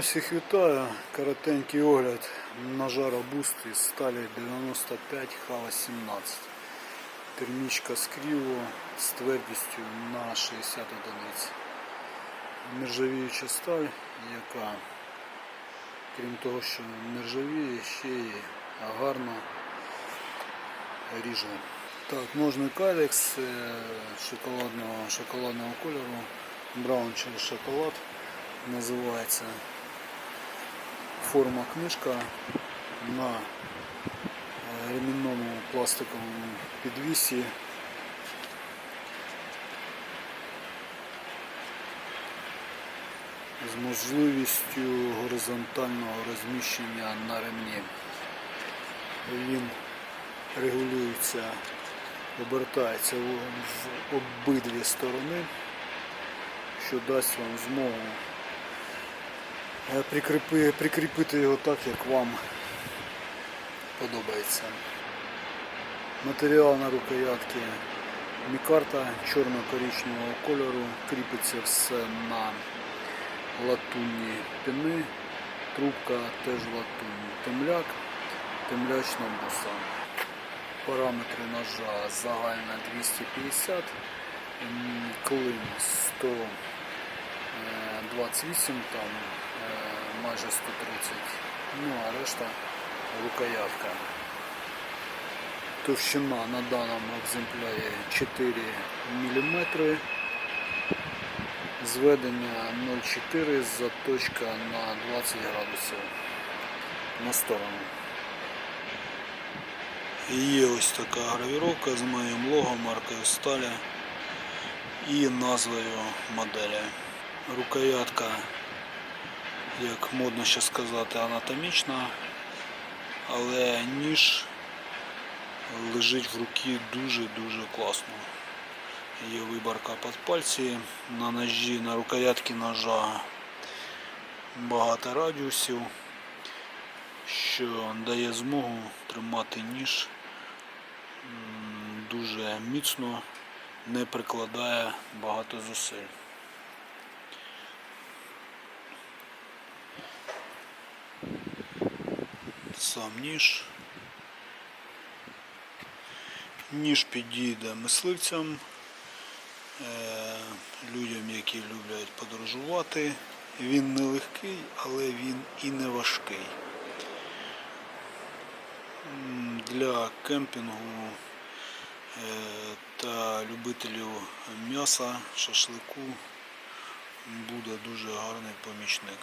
Всіх вітаю. Коротенький огляд ножа Робуст із сталі 95 Х18. Термічка з кріво з твердістю на 60 одиниць. Нержавіюча сталь, яка, крім того, що нержавіє, ще й гарно ріже. Так, ножний калікс е, шоколадного, шоколадного кольору. Браун через шоколад називається форма книжка на е, ремінному пластиковому підвісі. З можливістю горизонтального розміщення на ремні. Він регулюється, обертається в обидві сторони, що дасть вам змогу прикріпи, прикріпити його так, як вам подобається. Матеріал на рукоятки. Мікарта чорно-коричневого кольору, кріпиться все на латунні піни, трубка теж латунні, темляк, темлячна буса. Параметри ножа загальна 250, м, клин 128, там е, майже 130, ну а решта рукоятка. Товщина на даному екземплярі 4 мм. Зведення 0,4, заточка на 20 градусів на сторону. І Є ось така гравіровка з моїм логом, маркою сталі і назвою моделі. Рукоятка, як модно ще сказати, анатомічна, але ніж лежить в руки дуже-дуже класно. Є виборка під пальці, на ножі, на рукоятці ножа багато радіусів, що дає змогу тримати ніж дуже міцно, не прикладає багато зусиль. Сам ніж. Ніж підійде мисливцям, е, людям, які люблять подорожувати. Він не легкий, але він і не важкий. Для кемпінгу е, та любителів м'яса, шашлику буде дуже гарний помічник.